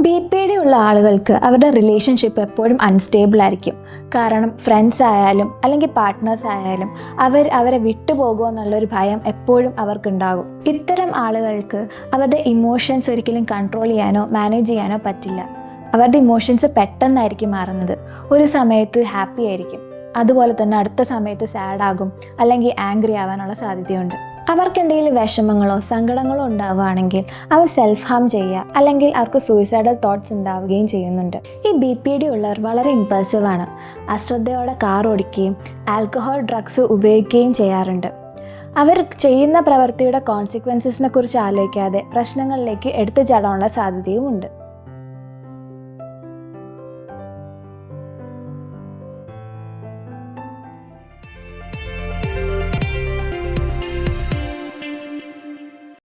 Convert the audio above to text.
B P D ഉള്ള ആളുകൾക്ക് അവരുടെ റിലേഷൻഷിപ്പ് എപ്പോഴും അൺസ്റ്റേബിൾ ആയിരിക്കും. കാരണം ഫ്രണ്ട്സ് ആയാലും അല്ലെങ്കിൽ പാർട്ട്നേഴ്സ് ആയാലും അവർ അവരെ വിട്ടുപോകുമോ എന്നുള്ളൊരു ഭയം എപ്പോഴും അവർക്കുണ്ടാകും. ഇത്തരം ആളുകൾക്ക് അവരുടെ ഇമോഷൻസ് ഒരിക്കലും കൺട്രോൾ ചെയ്യാനോ മാനേജ് ചെയ്യാനോ പറ്റില്ല. അവരുടെ ഇമോഷൻസ് പെട്ടെന്നായിരിക്കും മാറുന്നത്. ഒരു സമയത്ത് ഹാപ്പി ആയിരിക്കും. അതുപോലെ തന്നെ അടുത്ത സമയത്ത് സാഡ് ആകും അല്ലെങ്കിൽ ആംഗ്രി ആവാനുള്ള സാധ്യതയുണ്ട്. അവർക്ക് എന്തെങ്കിലും വിഷമങ്ങളോ സങ്കടങ്ങളോ ഉണ്ടാവുകയാണെങ്കിൽ അവർ സെൽഫ് ഹാം ചെയ്യുക അല്ലെങ്കിൽ അവർക്ക് സൂയിസൈഡൽ തോട്ട്സ് ഉണ്ടാവുകയും ചെയ്യുന്നുണ്ട്. ഈ ബി പി ഡി ഉള്ളവർ വളരെ ഇമ്പൾസീവ് ആണ്. അശ്രദ്ധയോടെ കാർ ഓടിക്കുകയും ആൽക്കഹോൾ ഡ്രഗ്സ് ഉപയോഗിക്കുകയും ചെയ്യാറുണ്ട്. അവർ ചെയ്യുന്ന പ്രവൃത്തിയുടെ കോൺസിക്വൻസസിനെ കുറിച്ച് ആലോചിക്കാതെ പ്രശ്നങ്ങളിലേക്ക് എടുത്തു ചാടാനുള്ള സാധ്യതയും ഉണ്ട്